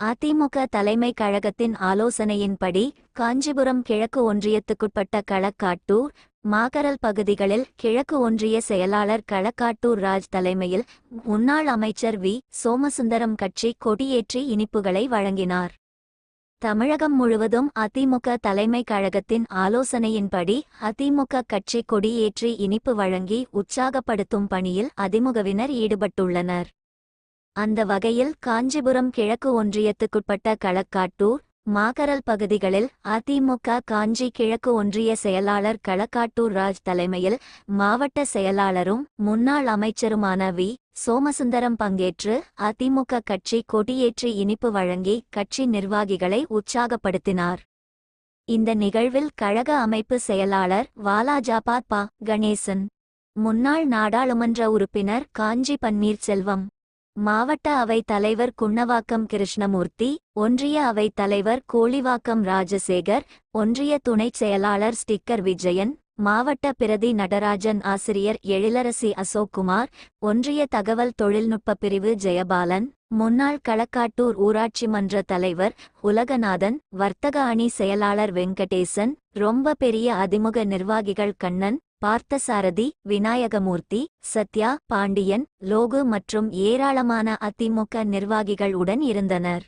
அதிமுக தலைமை கழகத்தின் ஆலோசனையின்படி காஞ்சிபுரம் கிழக்கு ஒன்றியத்துக்குட்பட்ட களக்காட்டூர் மாகரல் பகுதிகளில் கிழக்கு ஒன்றிய செயலாளர் களக்காட்டூர் ராஜ் தலைமையில் முன்னாள் அமைச்சர் வி. சோமசுந்தரம் கட்சி கொடியேற்றி இனிப்புகளை வழங்கினார். தமிழகம் முழுவதும் அதிமுக தலைமை கழகத்தின் ஆலோசனையின்படி அதிமுக கட்சி கொடியேற்றி இனிப்பு வழங்கி உற்சாகப்படுத்தும் பணியில் அதிமுகவினர் ஈடுபட்டுள்ளனர். அந்த வகையில் காஞ்சிபுரம் கிழக்கு ஒன்றியத்துக்குட்பட்ட களக்காட்டூர் மாகரல் பகுதிகளில் அதிமுக காஞ்சி கிழக்கு ஒன்றிய செயலாளர் களக்காட்டூர் ராஜ் தலைமையில் மாவட்ட செயலாளரும் முன்னாள் அமைச்சருமான வி. சோமசுந்தரம் பங்கேற்று அதிமுக கட்சி கொடியேற்றி இனிப்பு வழங்கி கட்சி நிர்வாகிகளை உற்சாகப்படுத்தினார். இந்த நிகழ்வில் கழக அமைப்பு செயலாளர் வாலாஜாபாத் பா கணேசன் முன்னாள் நாடாளுமன்ற உறுப்பினர் காஞ்சி பன்னீர்செல்வம் மாவட்ட அவைத் தலைவர் குன்னவாக்கம் கிருஷ்ணமூர்த்தி ஒன்றிய அவைத் தலைவர் கோழிவாக்கம் ராஜசேகர் ஒன்றிய துணைச் செயலாளர் ஸ்டிக்கர் விஜயன் மாவட்ட பிரதி நடராஜன் ஆசிரியர் எழிலரசி அசோக்குமார் ஒன்றிய தகவல் தொழில்நுட்ப பிரிவு ஜெயபாலன் முன்னாள் களக்காட்டூர் ஊராட்சி மன்ற தலைவர் உலகநாதன் வர்த்தக அணி செயலாளர் வெங்கடேசன் ரொம்ப பெரிய அதிமுக நிர்வாகிகள் கண்ணன் பார்த்தசாரதி விநாயகமூர்த்தி சத்யா பாண்டியன் லோகு மற்றும் ஏராளமான அதிமுக நிர்வாகிகள் உடன் இருந்தனர்.